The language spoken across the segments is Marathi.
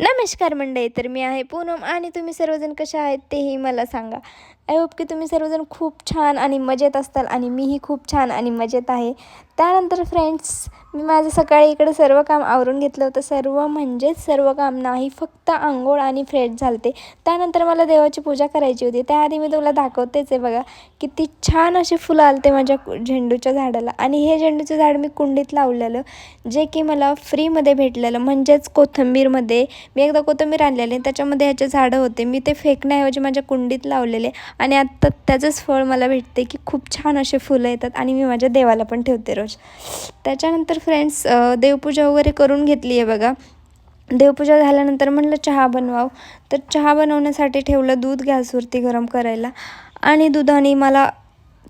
नमस्कार मंडळी तर मी आहे पूनम आणि तुम्ही सर्वजण कशा आहेत तेही मला सांगा. आय होप की तुम्ही सर्वजण खूप छान आणि मजेत असताल आणि मीही खूप छान आणि मजेत आहे. त्यानंतर फ्रेंड्स मी माझं सकाळी इकडे सर्व काम आवरून घेतलं होतं. सर्व म्हणजेच सर्व काम नाही फक्त आंघोळ आणि फ्रेश झालते. त्यानंतर मला देवाची पूजा करायची होती. त्याआधी मी तुला दाखवतेच आहे बघा किती छान असे फुलं आलते माझ्या झेंडूच्या झाडाला. आणि हे झेंडूचं झाड मी कुंडीत लावलेलं जे की मला फ्रीमध्ये भेटलेलं. म्हणजेच कोथिंबीरमध्ये मी एकदा कोथंबीर आणलेली त्याच्यामध्ये ह्याचे झाडं होते. मी ते फेकण्याऐवजी माझ्या कुंडीत लावलेले. आणि आत्ता त्याचंच फळ मला भेटते की खूप छान असे फुलं येतात आणि मी माझ्या देवाला पण ठेवते रोज. त्याच्यानंतर फ्रेंड्स देवपूजा वगैरे करून घेतली आहे बघा. देवपूजा झाल्यानंतर म्हटलं चहा बनवावं. तर चहा बनवण्यासाठी ठेवलं दूध गॅसवरती गरम करायला. आणि दुधाने मला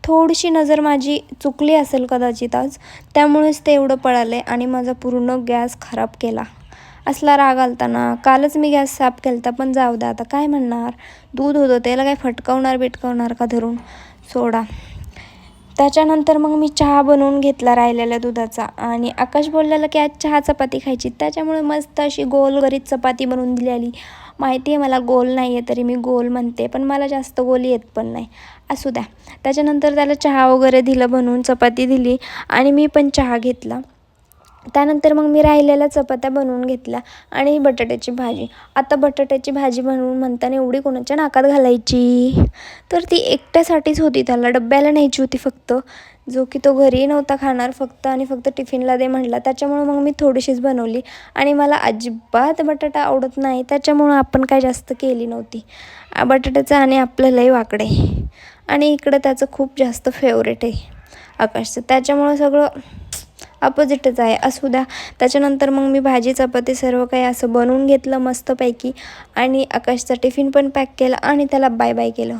थोडीशी नजर माझी चुकली असेल कदाचित आज. त्यामुळेच ते एवढं पळालं आहे आणि माझा पूर्ण गॅस खराब केला. असला राग आलता ना कालच मी गॅस साफ केलता पण जाऊ द्या आता काय म्हणणार? दूध होतं त्याला काय फटकावणार बिटकावणार का धरून? सोडा. त्याच्यानंतर मग मी चहा बनवून घेतला राहिलेल्या दुधाचा आणि आकाश बोललेलं की आज चहा चपाती खायची. त्याच्यामुळे मस्त अशी गोल गरीत चपाती बनवून दिलेली. माहिती आहे मला गोल नाही आहे तरी मी गोल म्हणते पण मला जास्त गोल येत पण नाही. असू द्या. त्याच्यानंतर त्याला चहा वगैरे दिलं बनवून चपाती दिली आणि मी पण चहा घेतला. त्यानंतर मग मी राहिलेल्या चपात्या बनवून घेतल्या आणि बटाट्याची भाजी. आता बटाट्याची भाजी बनवून म्हणताना एवढी कोणाच्या नाकात घालायची? तर ती एकट्यासाठीच होती. त्याला डब्याला न्यायची होती फक्त. जो की तो घरी नव्हता खाणार फक्त आणि फक्त टिफिनला दे म्हटला त्याच्यामुळं मग मी थोडीशीच बनवली. आणि मला अजिबात बटाटा आवडत नाही. त्याच्यामुळं आपण काय जास्त केली नव्हती. बटाट्याचं आणि आपलं लय वाकडे. आणि इकडं त्याचं खूप जास्त फेवरेट आहे आकाशचं. त्याच्यामुळं सगळं अपोजिटच आहे. असू द्या. त्याच्यानंतर मग मी भाजी चपाती सर्व काही असं बनवून घेतलं मस्तपैकी. आणि आकाशचा टिफिन पण पॅक केला आणि त्याला बाय बाय केलं.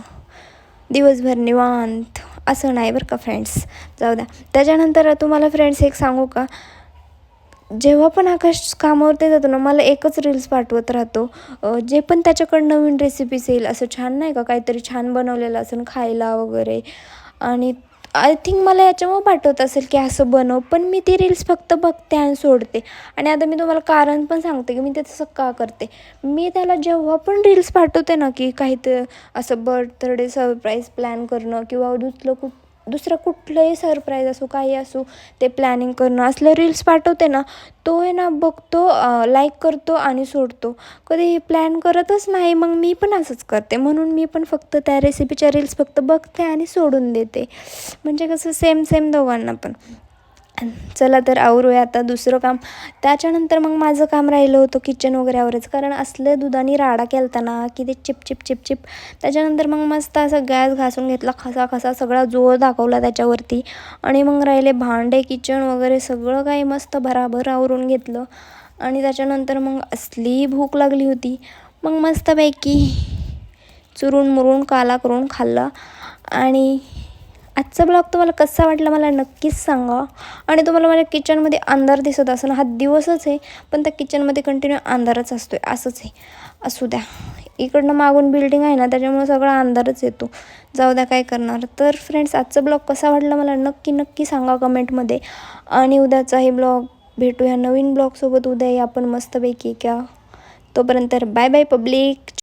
दिवसभर निवांत. असं नाही बरं का फ्रेंड्स जाऊ द्या. त्याच्यानंतर तुम्हाला फ्रेंड्स एक सांगू का? जेव्हा पण आकाश कामावरती जातो ना मला एकच रील्स पाठवत राहतो. जे पण त्याच्याकडं नवीन रेसिपीज येईल असं छान नाही का? काहीतरी छान बनवलेलं असेल खायला वगैरे. आणि आय थिंक मला याच्यामुळं पाठवत असेल की असं बनव पण मी ती रील्स फक्त बघते आणि सोडते. आणि आता मी तुम्हाला कारण पण सांगते की मी ते तसं का करते. मी त्याला जेव्हा पण रील्स पाठवते ना की काहीतरी असं बर्थडे सरप्राईज प्लॅन करणं किंवा दुसरं खूप दुसरं कुठलंही सरप्राईज असो काही असो ते प्लॅनिंग करणं असलं रील्स पाठवते ना तो आहे ना बघतो लाईक करतो आणि सोडतो. कधी प्लॅन करतच नाही मग मी पण असंच करते. म्हणून मी पण फक्त त्या रेसिपीच्या रील्स फक्त बघते आणि सोडून देते. म्हणजे कसं सेम सेम दोघांना पण. चला तर आवरूया आता दुसरं काम. त्याच्यानंतर मग माझं काम राहिलं होतं किचन वगैरे कारण असलं दुधाने राडा केलता ना की ते चिप चिप चिप चिप. त्याच्यानंतर मग मस्त असं गॅस घासून घेतला खसा खसा सगळा जोर दाखवला त्याच्यावरती. आणि मग राहिले भांडे किचन वगैरे सगळं काही मस्त भराभर आवरून घेतलं. आणि त्याच्यानंतर मग असली भूक लागली होती. मग मस्तपैकी चुरून मुरून काला करून खाल्लं. आणि आजचा ब्लॉग तुम्हाला कसा वाटला मला नक्कीच सांगा. आणि तुम्हाला माझ्या किचनमध्ये अंधार दिसत असेल हा दिवसच आहे पण त्या किचनमध्ये कंटिन्यू अंधारच असतो आहे असंच आहे. असू द्या. इकडनं मागून बिल्डिंग आहे ना त्याच्यामुळे सगळा अंधारच येतो. जाऊ द्या काय करणार. तर फ्रेंड्स आजचा ब्लॉग कसा वाटला मला नक्की नक्की सांगा कमेंटमध्ये. आणि उद्याचाही ब्लॉग भेटूया नवीन ब्लॉगसोबत. उद्याही आपण मस्तपैकी क्या तोपर्यंत बाय बाय पब्लिक